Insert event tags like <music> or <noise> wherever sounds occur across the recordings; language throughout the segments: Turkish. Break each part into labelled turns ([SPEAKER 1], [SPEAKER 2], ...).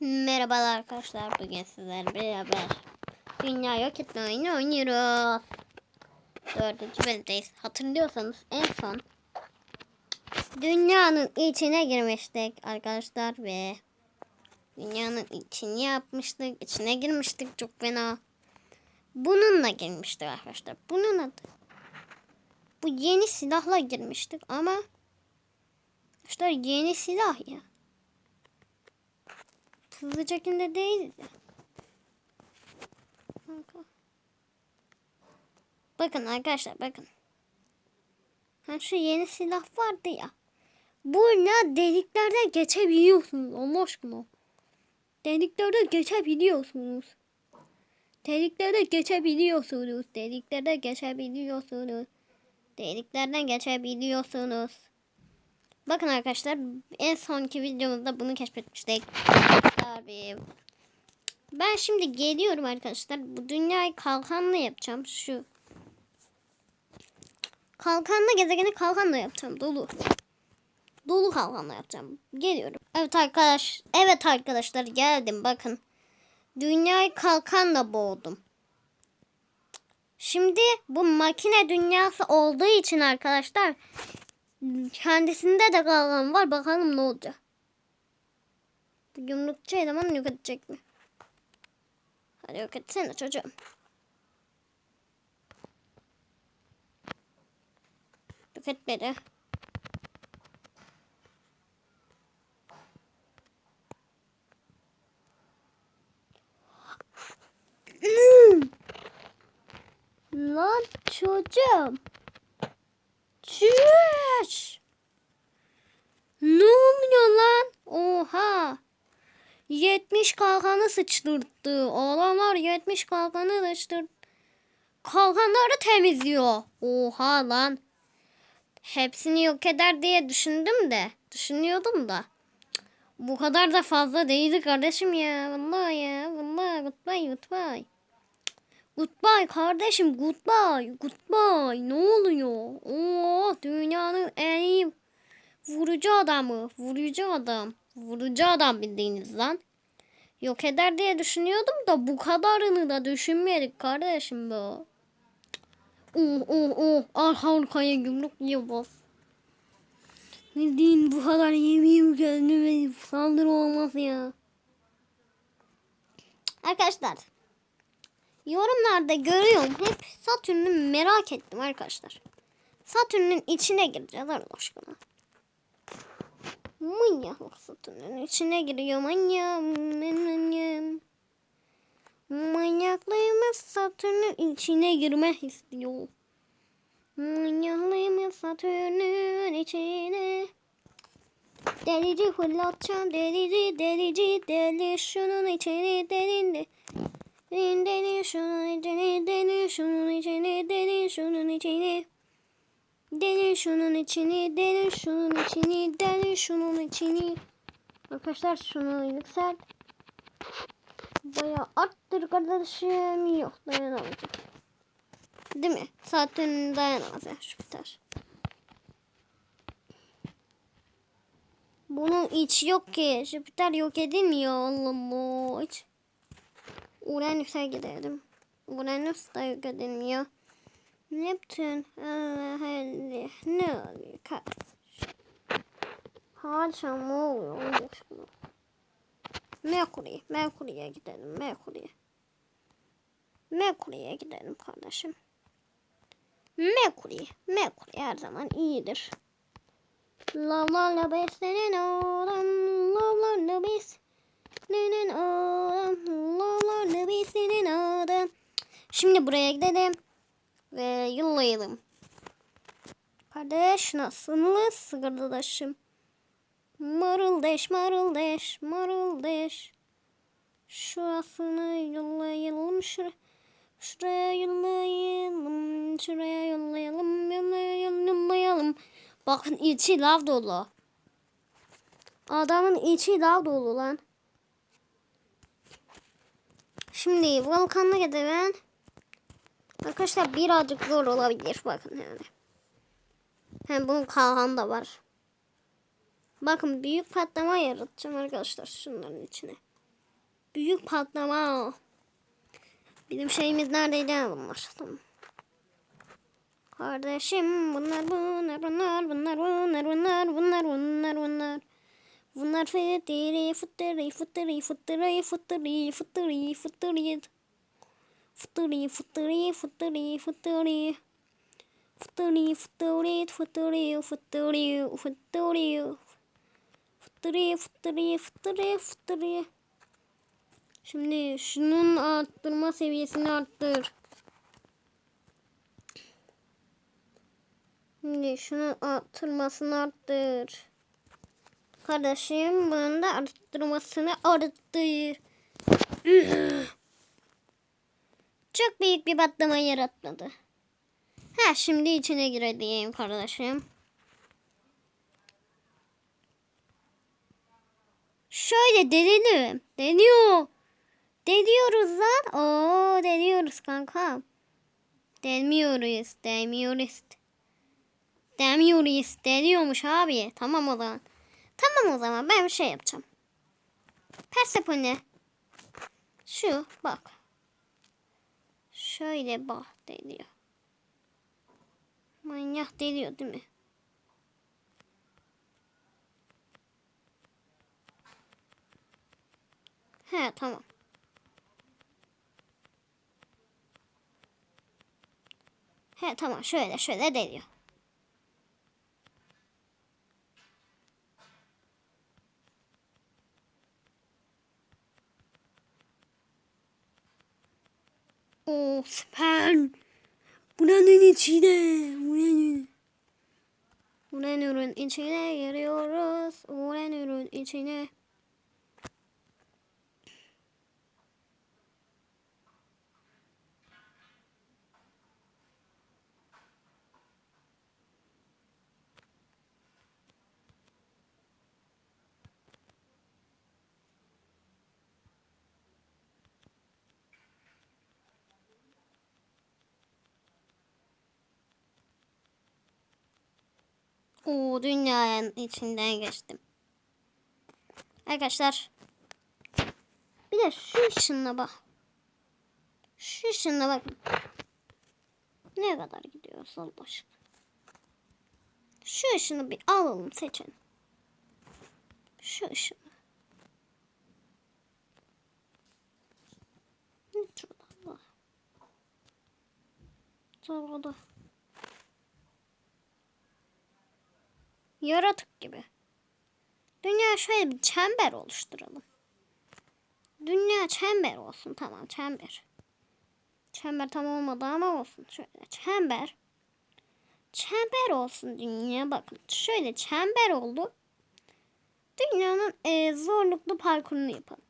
[SPEAKER 1] Merhabalar arkadaşlar. Bugün sizlerle beraber dünya yok etme oyunu oynuyoruz. Dördüncü bölümdeyiz. Hatırlıyorsanız en son dünyanın içine girmiştik arkadaşlar ve dünyanın içini yapmıştık. İçine girmiştik çok fena. Bununla girmiştik arkadaşlar. Bunun adı. Bu yeni silahla girmiştik ama arkadaşlar yeni silah ya. Hızlıcakinde değildi. Kanka. Bakın arkadaşlar bakın. Ha şu yeni silah vardı ya. Bununla deliklerden geçebiliyorsunuz Allah aşkına. Deliklerden geçebiliyorsunuz. Deliklerde geçebiliyorsunuz. Deliklerde geçebiliyorsunuz. Deliklerden geçebiliyorsunuz. Bakın arkadaşlar en sonki videomuzda bunu keşfetmiştik. Tabii. Ben şimdi geliyorum arkadaşlar. Bu dünyayı kalkanla yapacağım. Şu. Kalkanla gezegeni kalkanla yapacağım. Dolu. Dolu kalkanla yapacağım. Geliyorum. Evet arkadaş. Evet arkadaşlar geldim bakın. Dünyayı kalkanla boğdum. Şimdi bu makine dünyası olduğu için arkadaşlar kendisinde de kalkan var. Bakalım ne olacak. Bu yumrukçu eleman yok edecek mi? Hadi yok etsene çocuğum. Yok etmedi. Lan çocuğum. Çüş. Ne oluyor lan? Oha. 70 kalkanı sıçtırdı. Oğlanlar 70 kalkanı sıçtırdı. Kalkanları temizliyor. Oha lan. Hepsini yok eder diye düşündüm de. Düşünüyordum da. Bu kadar da fazla değildi kardeşim ya. Vallahi ya. Vallahi goodbye goodbye. Goodbye kardeşim goodbye. Goodbye. Ne oluyor? Oo dünyanın en iyi vurucu adamı. Vurucu adam. Vurucu adam bildiğiniz lan. Yok eder diye düşünüyordum da bu kadarını da düşünmedik kardeşim bu. Oh oh oh. Arka arkaya yumruk yiyoruz. Bildiğin bu kadar yemeyeyim kendime saldırı olmaz ya. Arkadaşlar. Yorumlarda görüyorum. Hep Satürn'ü merak ettim arkadaşlar. Satürn'ün içine gireceğiz Allah aşkına. Manyaklık Satürn'ün içine giriyor manyağım. Manyağım. Manyaklığımız Satürn'ün içine girmek istiyor. Manyaklığımız Satürn'ün içine. Delici fırlatacağım delici delici deli şunun içine delindi. Deli şunun içine deli şunun içine deli şunun içine. Deli şunun içini, deli şunun içini, deli şunun içini. Arkadaşlar şunu yükselt. Baya arttır kardeşim. Yok dayanamayacak. Değil mi? Zaten dayanamaz ya Jüpiter. Bunun içi yok ki. Jüpiter yok edilmiyor. Allah Allah. Hiç. Uranüs'e gidelim. Uranüs da edilmiyor. Neptün. Allah. Ne oluyor kardeş? Harca ne oluyor? Merkür'e. Merkür'e gidelim. Merkür'e. Merkür'e gidelim kardeşim. Merkür'e. Merkür'e her zaman iyidir. Lavlarla beslenen oğlan. Lavlarla beslenen oğlan. Lavlarla beslenen oğlan. Şimdi buraya gidelim. Ve yollayalım. Kardeş nasılsınız kardeşim? Marıldeş, marıldeş, marıldeş. Şurasını yollayalım, şuraya, şuraya yollayalım, şuraya yollayalım, yollayalım, yollayalım. Bakın içi lav dolu. Adamın içi lav dolu lan. Şimdi volkanla gidelim. Arkadaşlar birazcık zor olabilir bakın yani. Hem bunun kalhan da var. Bakın büyük patlama yaratacağım arkadaşlar şunların içine. Büyük patlama. Bizim şeyimiz neredeydi? Bunlar. Tamam. Kardeşim bunlar bunlar bunlar bunlar bunlar bunlar bunlar bunlar bunlar. Bunlar fıtırı fıtırı fıtırı fıtırı fıtırı fıtırı fıtırı. Fıtırı fıtırı fıtırı fıtırı. Fıtırı fıtırı fıtırı fıtırı fıtırı. Fıtırı fıtırı fıtırı fıtırı. Şimdi şunun arttırma seviyesini arttır. Şimdi şunun arttırmasını arttır. Kardeşim bunun da arttırmasını arttır. Çok büyük bir patlama yaratmadı. Ha şimdi içine gireyim kardeşim. Şöyle denelim. Deniyor. Deniyoruz lan. Oo deniyoruz kanka. Demiyoruz. Demiyoruz. Demiyoruz. Deniyormuş abi. Tamam o zaman. Tamam o zaman ben bir şey yapacağım. Persepone. Şu bak. Şöyle bak deniyor. Manyak deniyor değil mi? He tamam. He tamam şöyle şöyle deniyor. Oo süper. Buranın içine. Buranın. Uranürün içine giriyoruz. Uranürün içine. Oo dünyanın içinden geçtim. Arkadaşlar. Bir de şu ışınla bak. Şu ışınla bakın. Ne kadar gidiyor Allah aşkına. Şu ışını bir alalım seçelim. Şu ışını. Ne şuradan bak. Yaratık gibi. Dünya şöyle bir çember oluşturalım. Dünya çember olsun. Tamam çember. Çember tam olmadı ama olsun. Şöyle çember. Çember olsun dünya. Bakın şöyle çember oldu. Dünyanın e, zorluklu parkurunu yapalım.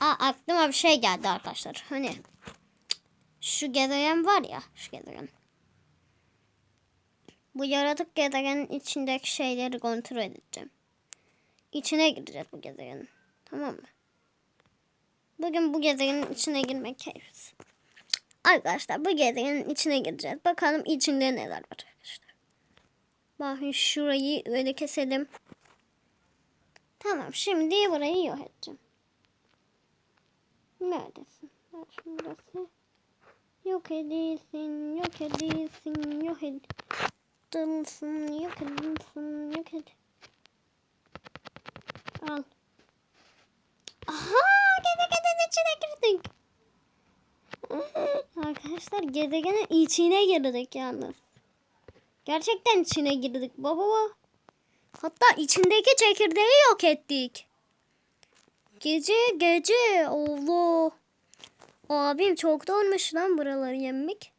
[SPEAKER 1] Aa, aklıma bir şey geldi arkadaşlar. Hani şu gezegen var ya. Şu gezegen. Bu yaratık gezegenin içindeki şeyleri kontrol edeceğim. İçine gireceğiz bu gezegenin. Tamam mı? Bugün bu gezegenin içine girmek keyifsiz. Arkadaşlar bu gezegenin içine gireceğiz. Bakalım içinde neler var arkadaşlar. Bakın şurayı öyle keselim. Tamam şimdi burayı yok edeceğim. Neredesin? Şurası. Yok edilsin, yok edilsin, yok edilsin edilsin, yok edilsin, yok ed. Al. Aha, gezegenin içine girdik. <laughs> Arkadaşlar gezegenin içine girdik yalnız. Gerçekten içine girdik baba. Hatta içindeki çekirdeği yok ettik. Gece gece Allah. Abim çok da olmuş lan buraları yemek.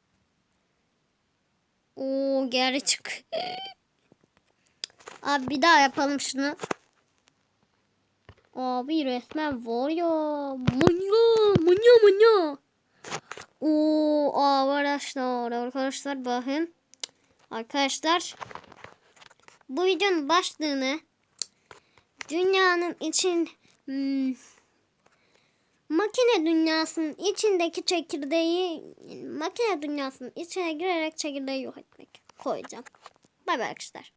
[SPEAKER 1] Oo geri çık. Abi bir daha yapalım şunu. Abi resmen var ya. Manya manya manya. Oo arkadaşlar arkadaşlar bakın. Arkadaşlar bu videonun başlığını dünyanın için hmm, makine dünyasının içindeki çekirdeği makine dünyasının içine girerek çekirdeği yok etmek koyacağım. Bay bay arkadaşlar.